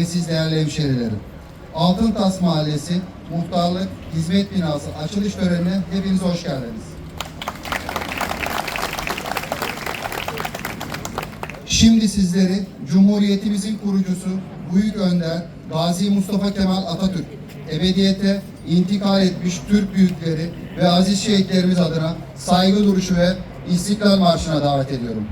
ve siz değerli hemşehrilerim. Altıntas Mahallesi Muhtarlık Hizmet Binası açılış törenine hepiniz hoş geldiniz. Şimdi sizleri Cumhuriyetimizin kurucusu Büyük Önder Gazi Mustafa Kemal Atatürk ebediyete intikal etmiş Türk büyükleri ve aziz şehitlerimiz adına saygı duruşu ve İstiklal Marşı'na davet ediyorum.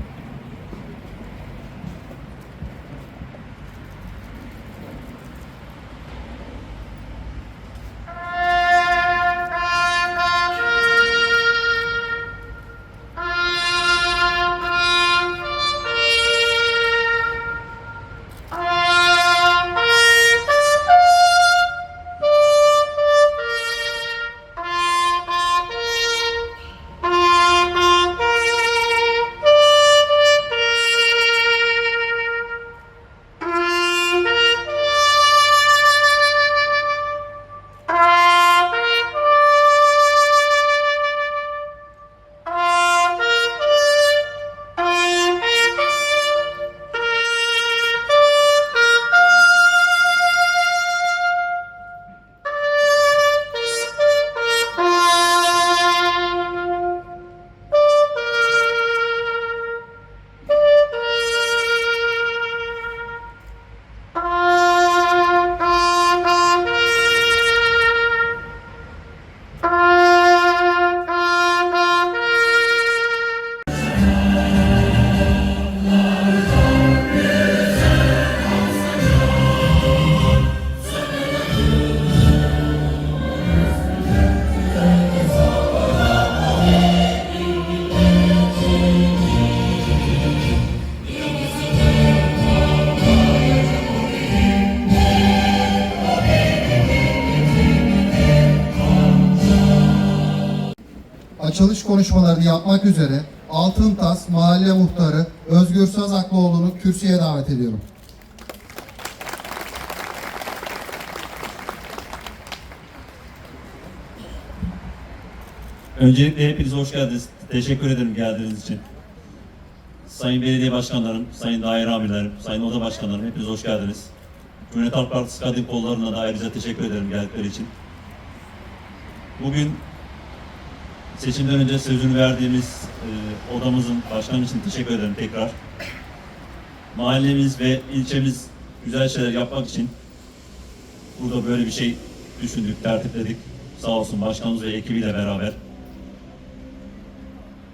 Açılış konuşmalarını yapmak üzere Altıntas Mahalle Muhtarı Özgür Sazaklıoğlu'nu kürsüye davet ediyorum. Öncelikle hepiniz hoş geldiniz. Teşekkür ederim geldiğiniz için. Sayın belediye başkanlarım, sayın daire amirlerim, sayın oda başkanlarım hepiniz hoş geldiniz. Cumhuriyet Halk Partisi kadın kollarına da ayrıca teşekkür ederim geldikleri için. Bugün seçimden önce sözünü verdiğimiz e, odamızın başkanı için teşekkür ederim tekrar. Mahallemiz ve ilçemiz güzel şeyler yapmak için burada böyle bir şey düşündük, tertipledik. Sağ olsun başkanımız ve ekibiyle beraber.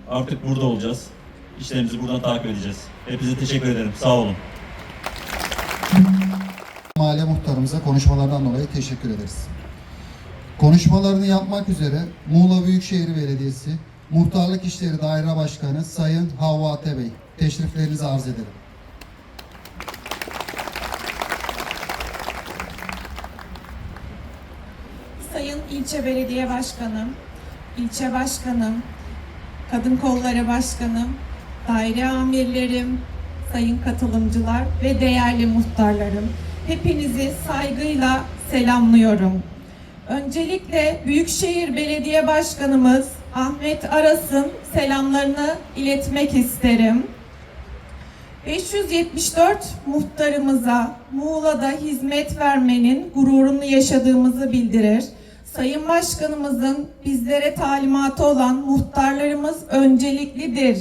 Artık burada olacağız. İşlerimizi buradan takip edeceğiz. Hepinize teşekkür ederim. Sağ olun. Mahalle muhtarımıza konuşmalardan dolayı teşekkür ederiz. Konuşmalarını yapmak üzere Muğla Büyükşehir Belediyesi Muhtarlık İşleri Daire Başkanı Sayın Havva Ate Bey teşriflerinizi arz ederim. Sayın İlçe Belediye Başkanım, ilçe başkanım, kadın kolları başkanım, daire amirlerim, sayın katılımcılar ve değerli muhtarlarım. Hepinizi saygıyla selamlıyorum. Öncelikle Büyükşehir Belediye Başkanımız Ahmet Aras'ın selamlarını iletmek isterim. 574 muhtarımıza Muğla'da hizmet vermenin gururunu yaşadığımızı bildirir. Sayın Başkanımızın bizlere talimatı olan muhtarlarımız önceliklidir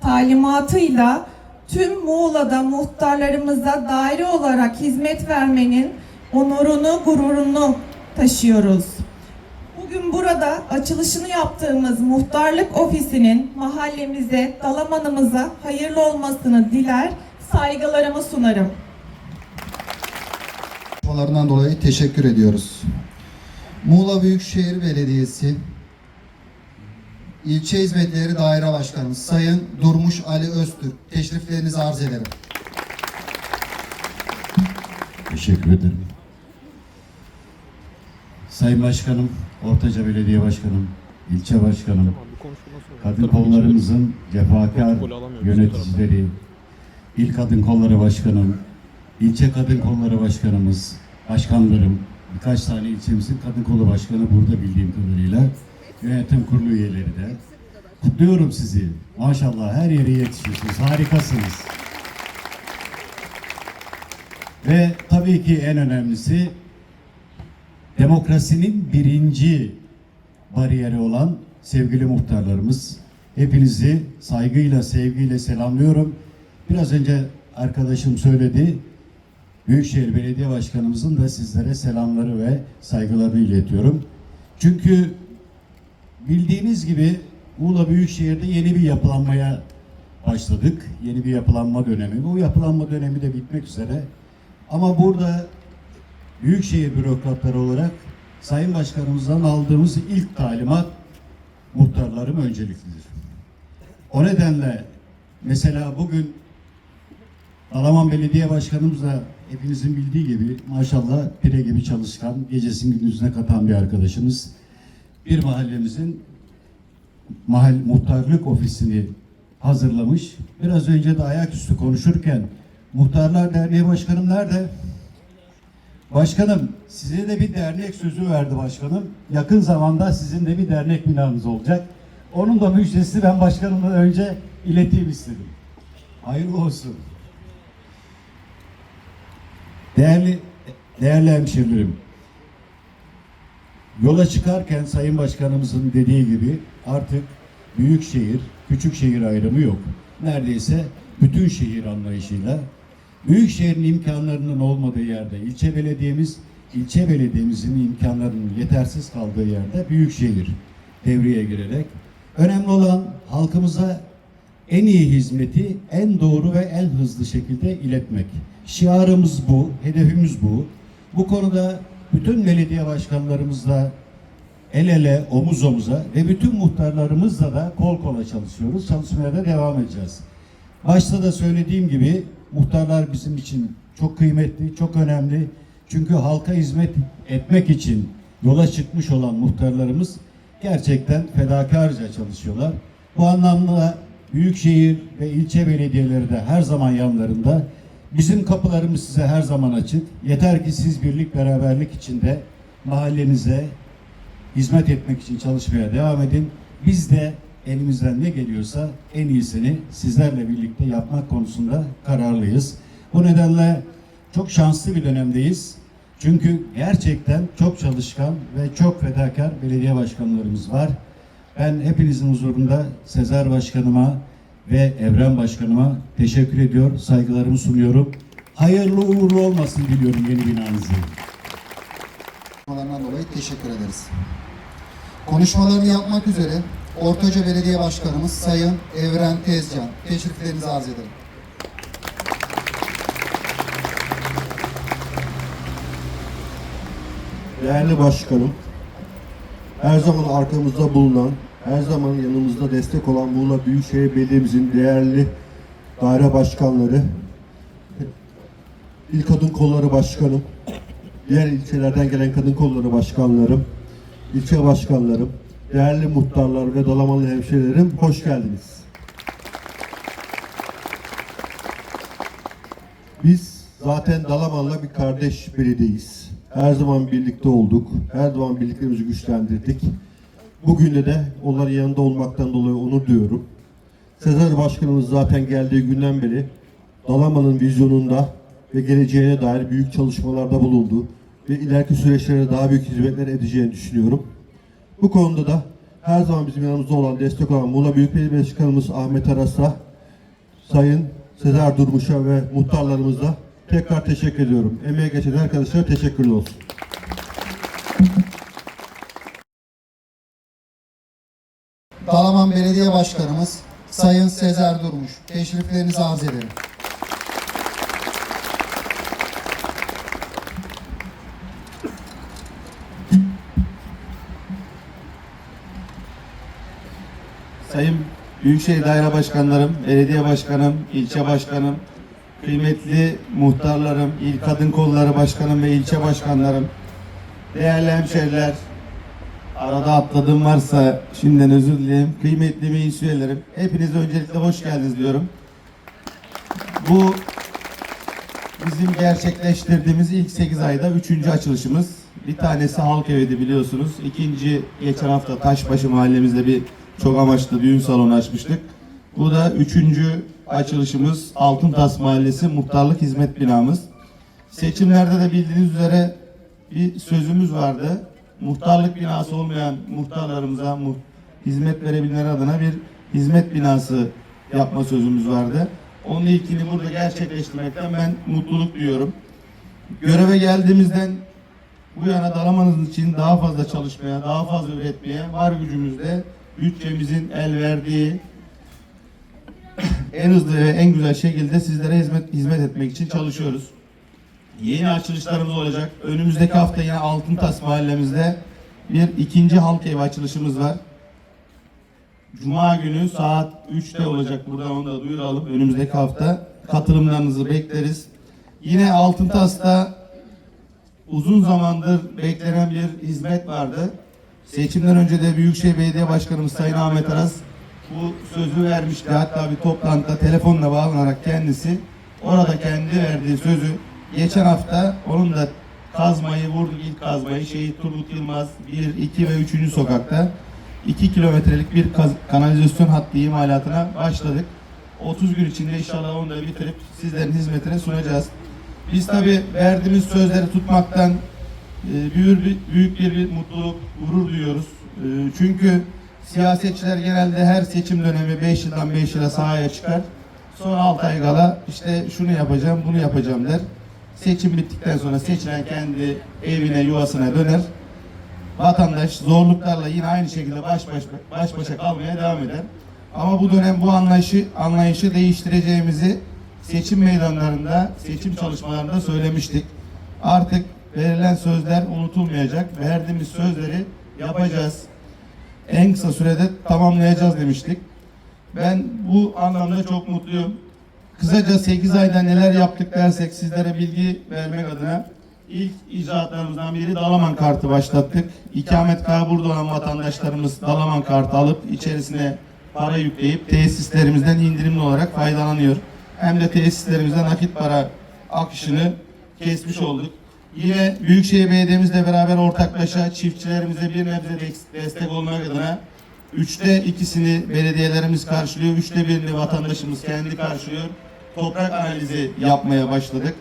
talimatıyla tüm Muğla'da muhtarlarımıza daire olarak hizmet vermenin onurunu, gururunu taşıyoruz. Bugün burada açılışını yaptığımız muhtarlık ofisinin mahallemize, Dalaman'ımıza hayırlı olmasını diler, saygılarımı sunarım. Konuşmalarından dolayı teşekkür ediyoruz. Muğla Büyükşehir Belediyesi İlçe Hizmetleri Daire Başkanımız Sayın Durmuş Ali Öztürk teşriflerinizi arz ederim. Teşekkür ederim. Sayın Başkanım, Ortaca Belediye Başkanım, ilçe başkanım, kadın kollarımızın cefakar yöneticileri, İl Kadın Kolları Başkanım, ilçe Kadın Kolları Başkanımız, başkanlarım, birkaç tane ilçemizin kadın kolu başkanı burada bildiğim kadarıyla. yönetim kurulu üyeleri de. Kutluyorum sizi. Maşallah her yere yetişiyorsunuz. Harikasınız. Ve tabii ki en önemlisi demokrasinin birinci bariyeri olan sevgili muhtarlarımız. Hepinizi saygıyla, sevgiyle selamlıyorum. Biraz önce arkadaşım söyledi. Büyükşehir Belediye Başkanımızın da sizlere selamları ve saygılarını iletiyorum. Çünkü bildiğiniz gibi Muğla Büyükşehir'de yeni bir yapılanmaya başladık. Yeni bir yapılanma dönemi. Bu yapılanma dönemi de bitmek üzere. Ama burada Büyükşehir bürokratları olarak Sayın Başkanımızdan aldığımız ilk talimat muhtarlarım önceliklidir. O nedenle mesela bugün Dalaman Belediye Başkanımız da hepinizin bildiği gibi maşallah pire gibi çalışkan, gecesini gündüzüne katan bir arkadaşımız. Bir mahallemizin mahal muhtarlık ofisini hazırlamış. Biraz önce de ayaküstü konuşurken Muhtarlar Derneği Başkanım nerede? Başkanım size de bir dernek sözü verdi başkanım. Yakın zamanda sizin de bir dernek binanız olacak. Onun da müjdesini ben başkanımdan önce ileteyim istedim. Hayırlı olsun. Değerli değerli hemşerilerim. Yola çıkarken Sayın Başkanımızın dediği gibi artık büyük şehir, küçük şehir ayrımı yok. Neredeyse bütün şehir anlayışıyla büyük şehrin imkanlarının olmadığı yerde ilçe belediyemiz, ilçe belediyemizin imkanlarının yetersiz kaldığı yerde büyük şehir devreye girerek önemli olan halkımıza en iyi hizmeti en doğru ve en hızlı şekilde iletmek. Şiarımız bu, hedefimiz bu. Bu konuda bütün belediye başkanlarımızla el ele, omuz omuza ve bütün muhtarlarımızla da kol kola çalışıyoruz. Çalışmaya da devam edeceğiz. Başta da söylediğim gibi muhtarlar bizim için çok kıymetli, çok önemli. Çünkü halka hizmet etmek için yola çıkmış olan muhtarlarımız gerçekten fedakarca çalışıyorlar. Bu anlamda büyükşehir ve ilçe belediyeleri de her zaman yanlarında. Bizim kapılarımız size her zaman açık. Yeter ki siz birlik beraberlik içinde mahallenize hizmet etmek için çalışmaya devam edin. Biz de elimizden ne geliyorsa en iyisini sizlerle birlikte yapmak konusunda kararlıyız. Bu nedenle çok şanslı bir dönemdeyiz. Çünkü gerçekten çok çalışkan ve çok fedakar belediye başkanlarımız var. Ben hepinizin huzurunda Sezer Başkanıma ve Evren Başkanıma teşekkür ediyor, saygılarımı sunuyorum. Hayırlı uğurlu olmasın diliyorum yeni binanızı. Konuşmalarından dolayı teşekkür ederiz. Konuşmalarını yapmak üzere Ortaca Belediye Başkanımız Sayın Evren Tezcan teşriflerinizi arz ederim. Değerli başkanım, her zaman arkamızda bulunan, her zaman yanımızda destek olan Muğla Büyükşehir Belediye'mizin değerli daire başkanları, İl Kadın Kolları Başkanım, diğer ilçelerden gelen kadın kolları başkanlarım, ilçe başkanlarım, değerli muhtarlar ve Dalamanlı hemşehrilerim hoş geldiniz. Biz zaten Dalaman'la bir kardeş belediyeyiz. Her zaman birlikte olduk. Her zaman birliklerimizi güçlendirdik. Bugün de onların yanında olmaktan dolayı onur duyuyorum. Sezer Başkanımız zaten geldiği günden beri Dalaman'ın vizyonunda ve geleceğine dair büyük çalışmalarda bulundu. Ve ileriki süreçlere daha büyük hizmetler edeceğini düşünüyorum. Bu konuda da her zaman bizim yanımızda olan, destek olan Muğla Büyükşehir Başkanımız Ahmet Aras'a, Sayın Sezer Durmuş'a ve muhtarlarımıza tekrar teşekkür ediyorum. Emeğe geçen arkadaşlara teşekkürler olsun. Dalaman Belediye Başkanımız Sayın Sezer Durmuş teşriflerinizi arz ederim. Sayın Büyükşehir Daire Başkanlarım, Belediye Başkanım, ilçe Başkanım, kıymetli muhtarlarım, İl Kadın Kolları Başkanım ve ilçe başkanlarım, değerli hemşehriler, arada atladığım varsa şimdiden özür dileyim. Kıymetli meclis üyelerim, hepiniz öncelikle hoş geldiniz diyorum. Bu bizim gerçekleştirdiğimiz ilk 8 ayda 3. açılışımız. Bir tanesi halk eviydi biliyorsunuz. İkinci geçen hafta Taşbaşı mahallemizde bir çok amaçlı düğün salonu açmıştık. Bu da üçüncü açılışımız Altıntas Mahallesi Muhtarlık Hizmet Binamız. Seçimlerde de bildiğiniz üzere bir sözümüz vardı. Muhtarlık binası olmayan muhtarlarımıza mu- hizmet verebilmeleri adına bir hizmet binası yapma sözümüz vardı. Onun ilkini burada gerçekleştirmekten ben mutluluk duyuyorum. Göreve geldiğimizden bu yana Dalaman'ın için daha fazla çalışmaya, daha fazla üretmeye var gücümüzde bütçemizin el verdiği en hızlı ve en güzel şekilde sizlere hizmet hizmet etmek için çalışıyoruz. Yeni açılışlarımız olacak. Önümüzdeki hafta yine Altıntas mahallemizde bir ikinci halk evi açılışımız var. Cuma günü saat 3'te olacak. Buradan onu da duyuralım. Önümüzdeki hafta katılımlarınızı bekleriz. Yine Altıntas'ta uzun zamandır beklenen bir hizmet vardı. Seçimden önce de Büyükşehir Belediye Başkanımız Sayın Ahmet Aras bu sözü vermişti. Hatta bir toplantıda telefonla bağlanarak kendisi orada kendi verdiği sözü geçen hafta onun da kazmayı vurduk ilk kazmayı Şehit Turgut Yılmaz 1, 2 ve 3. sokakta 2 kilometrelik bir kanalizasyon hattı imalatına başladık. 30 gün içinde inşallah onu da bitirip sizlerin hizmetine sunacağız. Biz tabi verdiğimiz sözleri tutmaktan büyük bir, büyük bir, bir mutluluk, gurur duyuyoruz. E, Çünkü siyasetçiler genelde her seçim dönemi 5 yıldan 5 yıla sahaya çıkar. Son 6 ay kala işte şunu yapacağım, bunu yapacağım der. Seçim bittikten sonra seçilen kendi evine, yuvasına döner. Vatandaş zorluklarla yine aynı şekilde baş baş, baş başa kalmaya devam eder. Ama bu dönem bu anlayışı, anlayışı değiştireceğimizi seçim meydanlarında, seçim çalışmalarında söylemiştik. Artık verilen sözler unutulmayacak. Verdiğimiz sözleri yapacağız. En kısa sürede tamamlayacağız demiştik. Ben bu anlamda çok mutluyum. Kısaca 8 ayda neler yaptık dersek sizlere bilgi vermek adına ilk icraatlarımızdan biri Dalaman kartı başlattık. İkametgahı burada olan vatandaşlarımız Dalaman kartı alıp içerisine para yükleyip tesislerimizden indirimli olarak faydalanıyor. Hem de tesislerimizden nakit para akışını kesmiş olduk. Yine Büyükşehir Belediye'mizle beraber ortaklaşa çiftçilerimize bir nebze de- destek olmak adına üçte ikisini belediyelerimiz karşılıyor, üçte birini vatandaşımız kendi karşılıyor. Toprak analizi yapmaya başladık.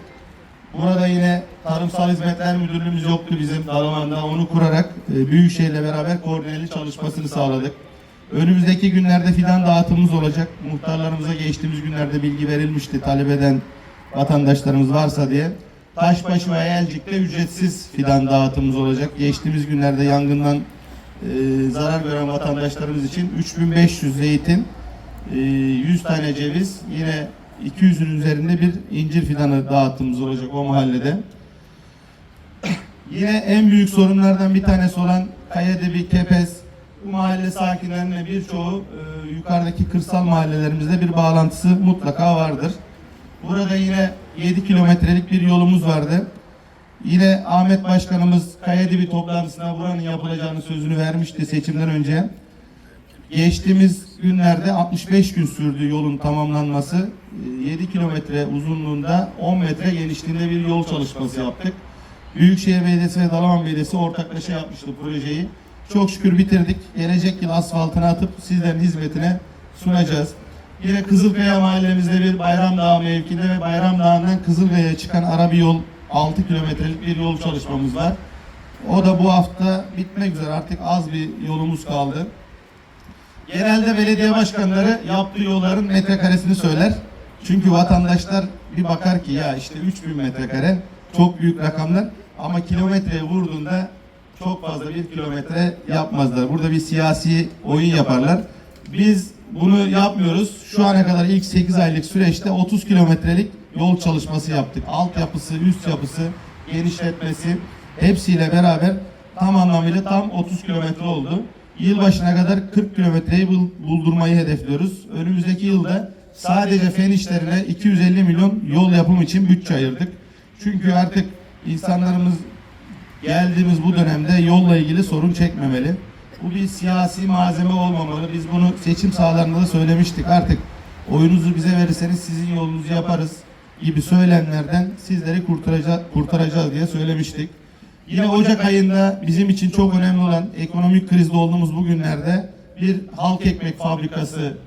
Burada yine Tarımsal Hizmetler Müdürlüğümüz yoktu bizim Dalaman'da. Onu kurarak e, Büyükşehir'le beraber koordineli çalışmasını sağladık. Önümüzdeki günlerde fidan dağıtımımız olacak. Muhtarlarımıza geçtiğimiz günlerde bilgi verilmişti talep eden vatandaşlarımız varsa diye. Taşbaşı ve Elcik'te ücretsiz fidan dağıtımımız olacak. Geçtiğimiz günlerde yangından e, zarar gören vatandaşlarımız için 3500 zeytin, e, 100 tane ceviz, yine 200'ün üzerinde bir incir fidanı dağıtımımız olacak o mahallede. Yine en büyük sorunlardan bir tanesi olan Kayadebi, Kepez, bu mahalle sakinlerine birçoğu e, yukarıdaki kırsal mahallelerimizde bir bağlantısı mutlaka vardır. Burada yine 7 kilometrelik bir yolumuz vardı. Yine Ahmet Başkanımız Kayadibi toplantısına buranın yapılacağını sözünü vermişti seçimden önce. Geçtiğimiz günlerde 65 gün sürdü yolun tamamlanması. Ee, 7 kilometre uzunluğunda 10 metre genişliğinde bir yol çalışması yaptık. Büyükşehir Belediyesi ve Dalaman Belediyesi ortaklaşa yapmıştı projeyi. Çok şükür bitirdik. Gelecek yıl asfaltını atıp sizlerin hizmetine sunacağız. Yine Kızılkaya mahallemizde bir Bayram Dağı mevkinde ve Bayram Dağı'ndan Kızılkaya'ya çıkan ara bir yol 6 kilometrelik bir yol çalışmamız var. O da bu hafta bitmek üzere artık az bir yolumuz kaldı. Genelde belediye başkanları yaptığı yolların metrekaresini söyler. Çünkü vatandaşlar bir bakar ki ya işte 3000 metrekare çok büyük rakamlar ama kilometreye vurduğunda çok fazla bir kilometre yapmazlar. Burada bir siyasi oyun yaparlar. Biz bunu yapmıyoruz. Şu ana kadar ilk 8 aylık süreçte 30 kilometrelik yol çalışması yaptık. Altyapısı, üst yapısı, genişletmesi hepsiyle beraber tam anlamıyla tam 30 kilometre oldu. Yılbaşına kadar 40 kilometreyi bul- buldurmayı hedefliyoruz. Önümüzdeki yılda sadece fen işlerine 250 milyon yol yapım için bütçe ayırdık. Çünkü artık insanlarımız geldiğimiz bu dönemde yolla ilgili sorun çekmemeli. Bu bir siyasi malzeme olmamalı. Biz bunu seçim sahalarında da söylemiştik. Artık oyunuzu bize verirseniz sizin yolunuzu yaparız gibi söylemlerden sizleri kurtaracağız, kurtaracağız diye söylemiştik. Yine Ocak ayında bizim için çok önemli olan ekonomik krizde olduğumuz bu günlerde bir halk ekmek fabrikası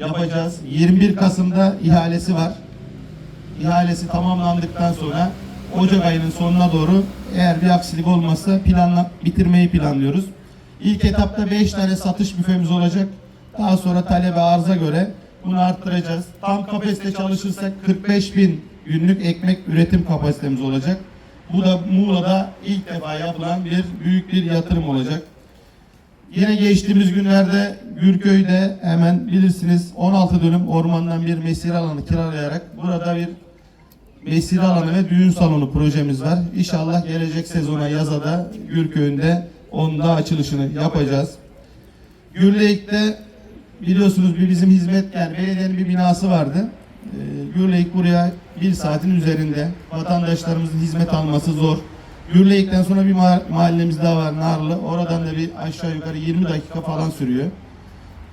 yapacağız. 21 Kasım'da ihalesi var. İhalesi tamamlandıktan sonra Ocak ayının sonuna doğru eğer bir aksilik olmazsa planla bitirmeyi planlıyoruz. İlk etapta 5 tane satış büfemiz olacak. Daha sonra talebe arıza göre bunu arttıracağız. Tam kapasite çalışırsak 45 bin günlük ekmek üretim kapasitemiz olacak. Bu da Muğla'da ilk defa yapılan bir büyük bir yatırım olacak. Yine geçtiğimiz günlerde Gürköy'de hemen bilirsiniz 16 dönüm ormandan bir mesire alanı kiralayarak burada bir mesire alanı ve düğün salonu projemiz var. İnşallah gelecek sezona yaza da Gürköy'ünde onun da açılışını yapacağız. Gürleyik'te biliyorsunuz bir bizim hizmet yani belediyenin bir binası vardı. Ee, Gürleyik buraya bir saatin üzerinde. Vatandaşlarımızın hizmet alması zor. Gürleyik'ten sonra bir ma- mahallemiz daha var Narlı. Oradan da bir aşağı yukarı 20 dakika falan sürüyor.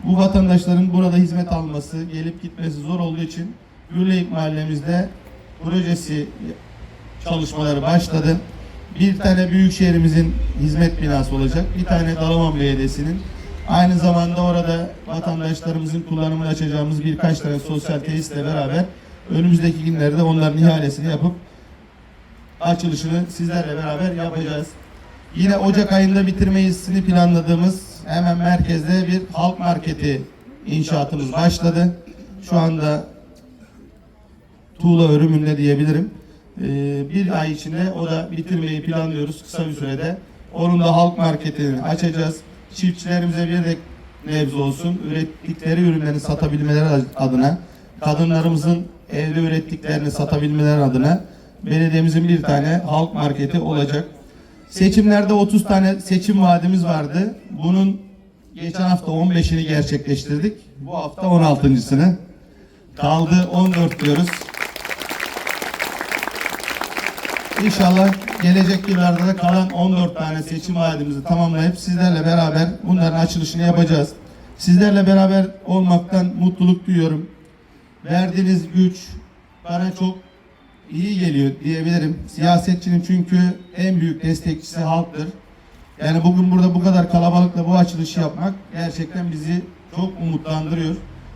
Bu vatandaşların burada hizmet alması, gelip gitmesi zor olduğu için Gürleyik mahallemizde projesi çalışmaları başladı. Bir tane büyük şehrimizin hizmet binası olacak. Bir tane Dalaman Belediyesi'nin. Aynı zamanda orada vatandaşlarımızın kullanımını açacağımız birkaç tane sosyal tesisle beraber önümüzdeki günlerde onların ihalesini yapıp açılışını sizlerle beraber yapacağız. Yine Ocak ayında bitirmesini planladığımız hemen merkezde bir halk marketi inşaatımız başladı. Şu anda tuğla örümünde diyebilirim. Ee, bir ay içinde o da bitirmeyi planlıyoruz kısa bir sürede. Onun da halk marketini açacağız. Çiftçilerimize bir de nebze olsun. Ürettikleri ürünlerini satabilmeleri adına, kadınlarımızın evde ürettiklerini satabilmeleri adına belediyemizin bir tane halk marketi olacak. Seçimlerde 30 tane seçim vaadimiz vardı. Bunun geçen hafta 15'ini gerçekleştirdik. Bu hafta 16.sını. Kaldı 14 diyoruz. İnşallah gelecek yıllarda da kalan 14 tane seçim vaadimizi tamamlayıp sizlerle beraber bunların açılışını yapacağız. Sizlerle beraber olmaktan mutluluk duyuyorum. Verdiğiniz güç bana çok iyi geliyor diyebilirim. Siyasetçinin çünkü en büyük destekçisi halktır. Yani bugün burada bu kadar kalabalıkla bu açılışı yapmak gerçekten bizi çok umutlandırıyor.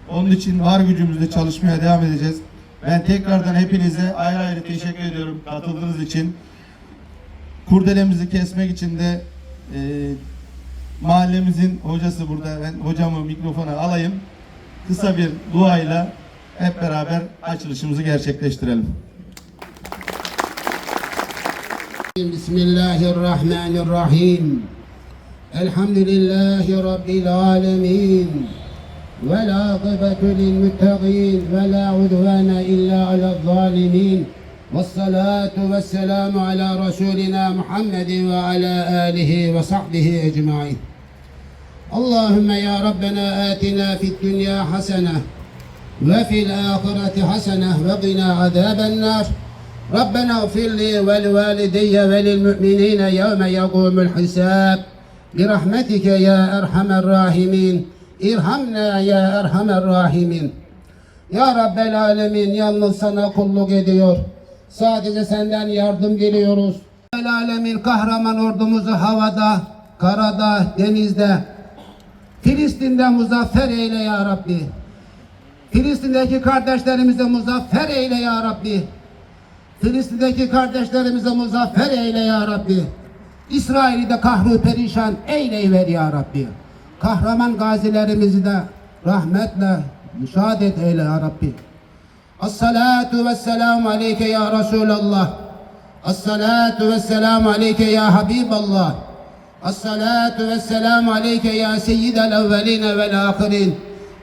Onun için var gücümüzle çalışmaya devam edeceğiz. Ben tekrardan hepinize ayrı ayrı teşekkür ediyorum katıldığınız için. Kurdelemizi kesmek için de e, mahallemizin hocası burada. Ben hocamı mikrofona alayım. Kısa bir duayla hep beraber açılışımızı gerçekleştirelim. Bismillahirrahmanirrahim. Elhamdülillahi Rabbil alemin. والعاقبة للمتقين ولا عدوان إلا على الظالمين. والصلاة والسلام على رسولنا محمد وعلى آله وصحبه أجمعين. اللهم يا ربنا آتنا في الدنيا حسنة وفي الآخرة حسنة وقنا عذاب النار. ربنا اغفر لي ولوالدي وللمؤمنين يوم يقوم الحساب. برحمتك يا أرحم الراحمين. İrhamna ya erhamer rahimin. Ya Rabbel alemin yalnız sana kulluk ediyor. Sadece senden yardım diliyoruz. El alemin kahraman ordumuzu havada, karada, denizde. Filistin'de muzaffer eyle ya Rabbi. Filistin'deki kardeşlerimize muzaffer eyle ya Rabbi. Filistin'deki kardeşlerimize muzaffer eyle ya Rabbi. İsrail'i de kahru perişan eyleyiver ya Rabbi. Kahraman gazilerimizi de rahmetle müşahadet eyle ya Rabbi. As-salatu ve selamu aleyke ya Resulallah. As-salatu ve selamu aleyke ya Habiballah. As-salatu ve selamu aleyke ya seyyidel evveline vel ahirin.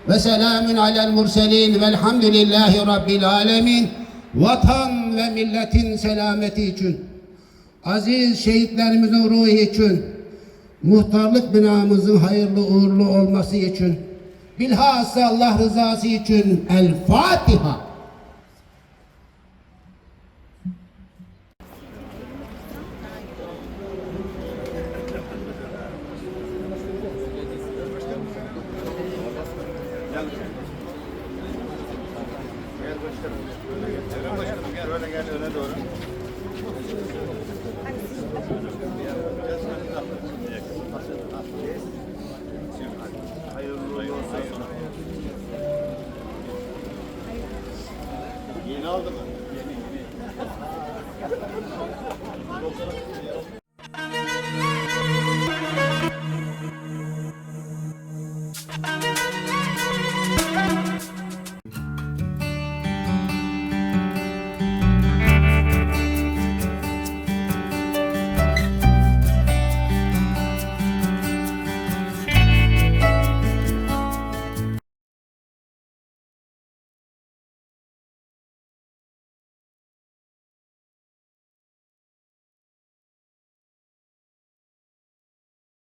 Ve selamun alel murselin velhamdülillahi rabbil alemin. Vatan ve milletin selameti için, aziz şehitlerimizin ruhu için, muhtarlık binamızın hayırlı uğurlu olması için, bilhassa Allah rızası için El Fatiha. Aldı mı?